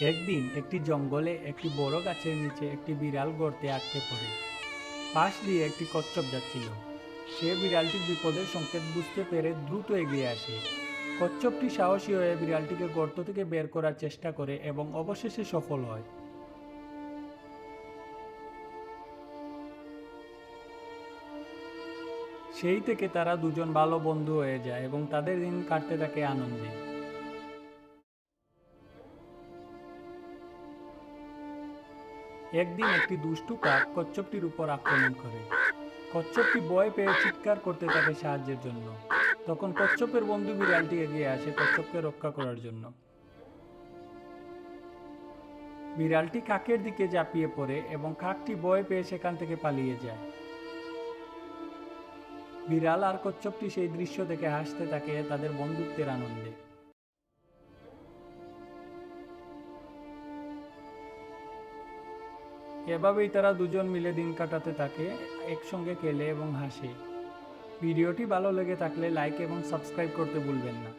একদিন একটি জঙ্গলে একটি বড় গাছের নিচে একটি বিড়াল গর্তে আটকে পড়ে। পাশ দিয়ে একটি কচ্ছপ যাচ্ছিল। সে বিড়ালটির বিপদের সংকেত বুঝতে পেরে দ্রুত এগিয়ে আসে। কচ্ছপটি সাহসী হয়ে বিড়ালটিকে গর্ত থেকে বের করার চেষ্টা করে এবং অবশেষে সফল হয়। সেই থেকে তারা দুজন ভালো বন্ধু হয়ে যায় এবং তাদের দিন কাটতে থাকে আনন্দে। একদিন একটি দুষ্টু কাক কচ্ছপটির উপর আক্রমণ করে। কচ্ছপটি ভয় পেয়ে চিৎকার করতে থাকে সাহায্যের জন্য। তখন কচ্ছপের বন্ধু বিড়ালটি এগিয়ে আসে কচ্ছপকে রক্ষা করার জন্য। বিড়ালটি কাকের দিকে ঝাঁপিয়ে পড়ে এবং কাকটি ভয় পেয়ে সেখান থেকে পালিয়ে যায়। বিড়াল আর কচ্ছপটি সেই দৃশ্য দেখে হাসতে থাকে তাদের বন্ধুত্বের আনন্দে। এভাবেই তারা দুজন মিলে দিন কাটাতে থাকে, একসঙ্গে খেলে এবং হাসে। ভিডিওটি ভালো লেগে থাকলে লাইক এবং সাবস্ক্রাইব করতে ভুলবেন না।